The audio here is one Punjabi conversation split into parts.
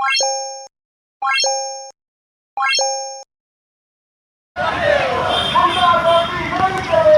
Thank you.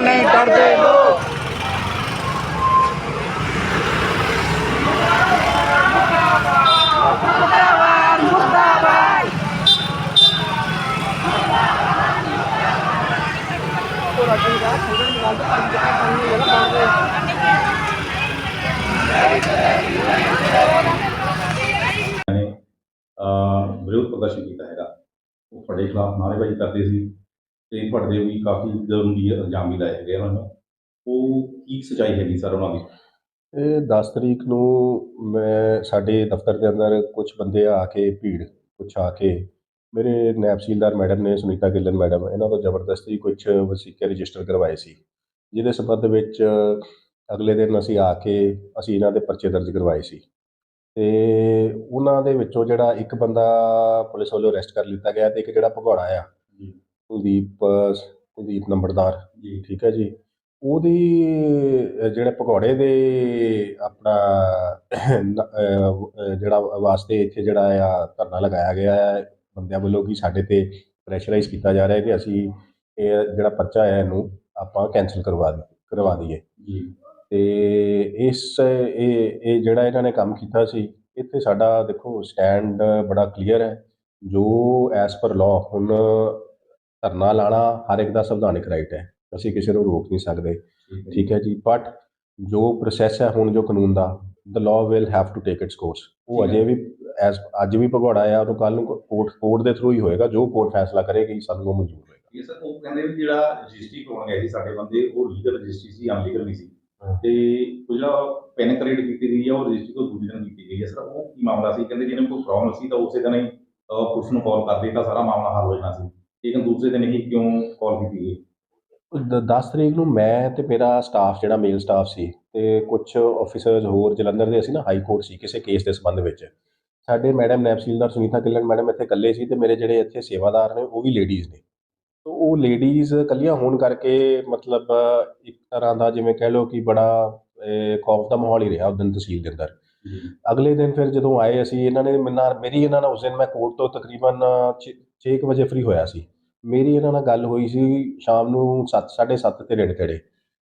ਨਹੀਂ ਡਰਦੇ ਲੋਕ ਅਹ ਵਿਰੋਧ ਪ੍ਰਦਰਸ਼ਨ ਕੀਤਾ ਹੈਗਾ। ਉਹ ਤੁਹਾਡੇ ਖਿਲਾਫ ਨਾਅਰੇਬਾਜ਼ੀ ਕਰਦੇ ਸੀ। ਤੇ ਤੁਹਾਡੇ ਵੀ ਕਾਫੀ ਜ਼ਰੂਰੀ ਇਲਜ਼ਾਮ ਵੀ ਲਾਏ ਹੈਗੇ ਉਹਨਾਂ ਨੂੰ। ਉਹ ਕੀ ਸਚਾਈ ਹੈਗੀ ਸਰ ਉਹਨਾਂ ਦੀ? ਇਹ 10 ਤਰੀਕ ਨੂੰ ਮੈਂ, ਸਾਡੇ ਦਫ਼ਤਰ ਦੇ ਅੰਦਰ ਕੁਝ ਬੰਦੇ ਆ ਕੇ ਭੀੜ ਕੁਛ ਆ ਕੇ, ਮੇਰੇ ਨਾਇਬ ਮੈਡਮ ਨੇ, ਸੁਨੀਤਾ ਗਿੱਲਨ ਮੈਡਮ, ਇਹਨਾਂ ਤੋਂ ਜ਼ਬਰਦਸਤੀ ਕੁਝ ਵਸੀਕੇ ਰਜਿਸਟਰ ਕਰਵਾਏ ਸੀ। ਜਿਹਦੇ ਸੰਬੰਧ ਵਿੱਚ ਅਗਲੇ ਦਿਨ ਅਸੀਂ ਆ ਕੇ, ਅਸੀਂ ਇਹਨਾਂ ਦੇ ਪਰਚੇ ਦਰਜ ਕਰਵਾਏ ਸੀ। ਤੇ ਉਹਨਾਂ ਦੇ ਵਿੱਚੋਂ ਜਿਹੜਾ ਇੱਕ ਬੰਦਾ ਪੁਲਿਸ ਵੱਲੋਂ ਅਰੈਸਟ ਕਰ ਲਿੱਤਾ ਗਿਆ ਤੇ ਇੱਕ ਜਿਹੜਾ ਭਗੌੜਾ ਆ ਕੁਲਦੀਪ ਕੁਲਦੀਪ ਨੰਬਰਦਾਰ ਜੀ ਠੀਕ ਹੈ ਜੀ। ਉਹਦੀ ਅਹ, ਜਿਹੜੇ ਪਕੌੜੇ ਦੇ ਆਪਣਾ ਨ- ਅਹ, ਅਹ, ਜਿਹੜਾ ਵਾਸਤੇ ਇੱਥੇ ਜਿਹੜਾ ਆ ਧਰਨਾ ਲਗਾਇਆ ਗਿਆ ਹੈ ਬੰਦਿਆਂ ਵੱਲੋਂ ਕਿ ਸਾਡੇ ਤੇ ਪ੍ਰੈਸ਼ਰਾਈਜ਼ ਕੀਤਾ ਜਾ ਰਿਹਾ ਹੈ ਕਿ ਅਸੀਂ ਇਹ ਜਿਹੜਾ ਪਰਚਾ ਹੈ ਇਹਨੂੰ ਆਪਾਂ ਕੈਨਸਲ ਕਰਵਾ ਦੀ ਕਰਵਾ ਦਈਏ। ਜੀ। ਤੇ ਇਸ ਇਹ ਇਹ ਜਿਹੜਾ ਇਹਨਾਂ ਨੇ ਕੰਮ ਕੀਤਾ ਸੀ ਇੱਥੇ ਸਾਡਾ ਦੇਖੋ ਸਟੈਂਡ ਬੜਾ ਕਲੀਅਰ ਹੈ ਜੋ ਐਸ ਪਰ ਲਾਅ ਹੁਣ ਧਰਨਾ ਲਾਣਾ ਹਰ ਇੱਕ ਦਾ ਸੰਵਿਧਾਨਿਕ ਰਾਈਟ ਹੈ। ਅਸੀਂ ਕਿਸੇ ਨੂੰ ਰੋਕ ਨਹੀਂ ਸਕਦੇ। ਠੀਕ ਹੈ। ਜੀ। ਬਟ ਜੋ ਪ੍ਰੋਸੈਸ ਹੈ ਹੁਣ ਜੋ ਕਾਨੂੰਨ ਦਾ the law will have to take its course ਉਹ। ਅਜੇ ਵੀ ਐਸ ਅੱਜ ਵੀ ਭਗੌੜਾ ਆ ਉਹਨੂੰ ਕੱਲ ਨੂੰ ਕੋਰਟ ਕੋਰਟ ਦੇ ਥਰੂ ਹੀ ਹੋਏਗਾ। ਜੋ ਕੋਰਟ ਫੈਸਲਾ ਕਰੇਗੀ ਸਾਨੂੰ ਉਹ ਮਨਜ਼ੂਰ ਹੋਏਗਾ। ਇਹ ਸਰ ਉਹ ਕਹਿੰਦੇ ਵੀ ਜਿਹੜਾ ਰਜਿਸਟਰੀ ਕਰਾਉਣ ਗਏ ਸੀ ਸਾਡੇ ਬੰਦੇ ਉਹ ਲੀਗਲ ਰਜਿਸਟਰੀ ਸੀ ਅਨਲੀਗਲ ਨਹੀਂ ਸੀ। ਤੇ ਉਹ ਜਿਹੜਾ ਪੈਨ ਕ੍ਰੈਡਿਟ ਕੀਤੀ ਗਈ ਹੈ ਉਹ ਰਜਿਸਟਰੀ ਤੋਂ ਦੂਜੀ ਦਿਨ ਕੀਤੀ ਗਈ ਹੈ। ਸਰ ਉਹ ਕੀ ਮਾਮਲਾ ਸੀ? ਕਹਿੰਦੇ ਜਿਹਨੇ ਕੋਈ ਪ੍ਰੋਬਲਮ ਸੀ ਤਾਂ ਉਸੇ ਦਿਨ ਹੀ ਪੁਲਿਸ ਨੂੰ ਕਾਲ ਕਰ ਦਿੱਤਾ ਸਾਰਾ ਮਾਮਲਾ ਹੱਲ ਹੋ ਜਾਣਾ ਸੀ। ਲੇਕਿਨ ਦੂਸਰੇ ਦਿਨ ਹੀ ਕਿਉਂ ਕਾਲ ਕੀਤੀ ਗਈ? 10 ਤਰੀਕ ਨੂੰ ਮੈਂ ਤੇ ਮੇਰਾ ਸਟਾਫ ਜਿਹੜਾ ਮੇਲ ਸਟਾਫ ਸੀ ਤੇ ਕੁਝ ਆਫੀਸਰਸ ਹੋਰ ਜਲੰਧਰ ਦੇ ਅਸੀਂ ਨਾ ਹਾਈ ਕੋਰਟ ਸੀ ਕਿਸੇ ਕੇਸ ਦੇ ਸੰਬੰਧ ਵਿੱਚ। ਸਾਡੇ ਮੈਡਮ ਨਾਇਬ ਤਹਿਸੀਲਦਾਰ ਸੁਨੀਤਾ ਕਿਲਨ ਮੈਡਮ ਇੱਥੇ ਇਕੱਲੇ ਸੀ ਤੇ ਮੇਰੇ ਜਿਹੜੇ ਇੱਥੇ ਸੇਵਾਦਾਰ ਨੇ ਉਹ ਵੀ ਲੇਡੀਜ਼ ਨੇ। ਤੋ ਉਹ ਲੇਡੀਜ਼ ਇਕੱਲੀਆਂ ਹੋਣ ਕਰਕੇ ਮਤਲਬ ਇੱਕ ਤਰ੍ਹਾਂ ਦਾ ਜਿਵੇਂ ਕਹਿ ਲਓ ਕਿ ਬੜਾ ਖੌਫ ਦਾ ਮਾਹੌਲ ਹੀ ਰਿਹਾ ਉਸ ਦਿਨ ਤਹਿਸੀਲ ਦੇ ਅੰਦਰ। ਅਗਲੇ ਦਿਨ ਫਿਰ ਜਦੋਂ ਆਏ ਅਸੀਂ ਇਹਨਾਂ ਨੇ ਮੇਰੀ ਇਹਨਾਂ ਨਾਲ ਉਸ ਦਿਨ ਮੈਂ ਕੋਰਟ ਤੋਂ ਤਕਰੀਬਨ 6 ਵਜੇ ਫ੍ਰੀ ਹੋਇਆ ਸੀ। ਮੇਰੀ ਇਹਨਾਂ ਨਾਲ ਗੱਲ ਹੋਈ ਸੀ ਸ਼ਾਮ ਨੂੰ 7 7:30 ਤੇ ਨੇੜੇ ਤੇੜੇ।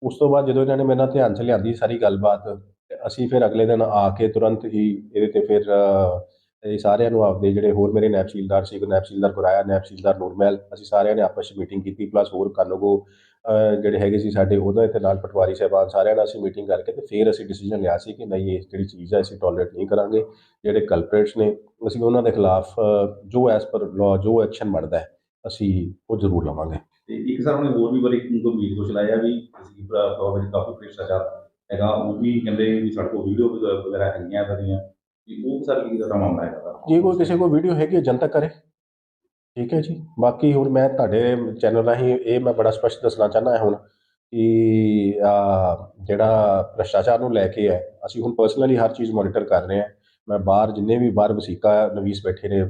ਉਸ ਤੋਂ ਬਾਅਦ ਜਦੋਂ ਇਹਨਾਂ ਨੇ ਮੇਰੇ ਨਾਲ ਧਿਆਨ ਚ ਲਿਆਂਦੀ ਸਾਰੀ ਗੱਲਬਾਤ, ਤੇ ਅਸੀਂ ਫਿਰ ਅਗਲੇ ਦਿਨ ਆ ਕੇ ਤੁਰੰਤ ਹੀ ਇਹਦੇ ਤੇ ਫਿਰ ਅ, ਸਾਰਿਆਂ ਨੂੰ ਆਪਦੇ ਜਿਹੜੇ ਹੋਰ ਮੇਰੇ ਨਾਇਬ ਸੀ ਨਾਇਬ ਤਹਿਸੀਲਦਾਰ ਗੁਰਾਇਆ ਨਾਇਬ ਨੂਰਮਹਿਲ ਅਸੀਂ ਸਾਰਿਆਂ ਨੇ ਆਪਸ ਵਿੱਚ ਮੀਟਿੰਗ ਕੀਤੀ ਪਲੱਸ ਹੋਰ ਕਾਨੂੰਗੋ ਜਿਹੜੇ ਹੈਗੇ ਸੀ ਸਾਡੇ ਉਹਨਾਂ ਦੇ ਨਾਲ ਪਟਵਾਰੀ ਸਾਹਿਬਾਨ ਸਾਰਿਆਂ ਨਾਲ ਅਸੀਂ ਮੀਟਿੰਗ ਕਰਕੇ ਤੇ ਫਿਰ ਅਸੀਂ ਡਿਸੀਜਨ ਲਿਆ ਸੀ ਕਿ ਨਹੀਂ ਇਹ ਜਿਹੜੀ ਚੀਜ਼ ਹੈ ਅਸੀਂ ਟੋਲਰੇਟ ਨਹੀਂ ਕਰਾਂਗੇ। ਜਿਹੜੇ ਕਲਪਰੇਟਸ ਨੇ ਅਸੀਂ ਉਹਨਾਂ ਦੇ ਖਿਲਾਫ ਜੋ ਐਸ ਪਰ ਲਾਅ ਜੋ ਐਕਸ਼ਨ ਬਣਦਾ ਹੈ ਅਸੀਂ ਉਹ ਜ਼ਰੂਰ ਲਵਾਂਗੇ। ਤੇ ਇੱਕ ਸਰ ਉਹਨੇ ਹੋਰ ਵੀ ਬੜੀ ਗੰਭੀਰ ਦੋਸ਼ ਲਾਇਆ ਵੀ ਅਸੀਂ ਪ੍ਰੋਬਲਮ ਕਾਫੀ ਭ੍ਰਿਸ਼ਟਾਚਾਰ ਹੈਗਾ ਉਹ ਵੀ ਕਹਿੰਦੇ ਵੀ ਸਾਡੇ ਕੋਲ ਵੀਡੀਓ ਵਗੈਰਾ ਹੈਗੀਆਂ ਇਹਦਾ ਦੀਆਂ ਉਹ ਸਰ ਕੀ ਦਾ ਮਾਮਲਾ ਹੈਗਾ ਜੇ ਕੋਈ ਕਿਸੇ ਕੋਲ ਵੀਡੀਓ ਹੈਗੀ ਹੈ, ਜਨਤਕ ਕਰੇ। ਠੀਕ ਹੈ ਜੀ। ਬਾਕੀ ਹੁਣ ਮੈਂ ਤੁਹਾਡੇ ਚੈਨਲ ਰਾਹੀਂ ਇਹ ਮੈਂ ਬੜਾ ਸਪਸ਼ਟ ਦੱਸਣਾ ਚਾਹੁੰਦਾ ਹਾਂ ਹੁਣ ਕਿ ਜਿਹੜਾ ਭ੍ਰਿਸ਼ਟਾਚਾਰ ਨੂੰ ਲੈ ਕੇ ਹੈ, ਅਸੀਂ ਹੁਣ ਪਰਸਨਲੀ ਹਰ ਚੀਜ਼ ਮੋਨੀਟਰ ਕਰ ਰਹੇ ਹਾਂ। ਮੈਂ ਬਾਹਰ ਜਿੰਨੇ ਵੀ ਬਾਹਰ ਵਸੀਕਾ ਨਵੀਸ ਬੈਠੇ ਨੇ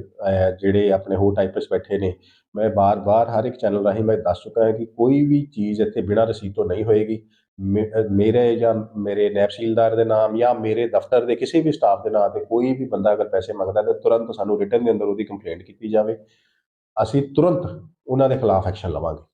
ਜਿਹੜੇ ਆਪਣੇ ਹੋਰ ਟਾਈਪਸ ਬੈਠੇ ਨੇ, ਮੈਂ ਬਾਰ-ਬਾਰ ਹਰ ਇੱਕ ਚੈਨਲ ਰਾਹੀਂ ਮੈਂ ਦੱਸ ਚੁੱਕਾ ਹਾਂ ਕਿ ਕੋਈ ਵੀ ਚੀਜ਼ ਇੱਥੇ ਬਿਨਾਂ ਰਸੀਦ ਤੋਂ ਨਹੀਂ ਹੋਏਗੀ। ਮੇ- ਮੇਰੇ ਜਾਂ ਮੇਰੇ ਨਾਇਬ ਦੇ ਨਾਮ ਜਾਂ ਮੇਰੇ ਦਫ਼ਤਰ ਦੇ ਕਿਸੇ ਵੀ ਸਟਾਫ ਦੇ ਨਾਮ ਤੇ ਕੋਈ ਵੀ ਬੰਦਾ ਅਗਰ ਪੈਸੇ ਮੰਗਦਾ ਤਾਂ ਤੁਰੰਤ ਸਾਨੂੰ ਰਿਟਰਨ ਦੇ ਅੰਦਰ ਉਹਦੀ ਕੰਪਲੇਂਟ ਕੀਤੀ ਜਾਵੇ। ਅਸੀਂ ਤੁਰੰਤ ਉਹਨਾਂ ਦੇ ਖਿਲਾਫ ਐਕਸ਼ਨ ਲਵਾਂਗੇ।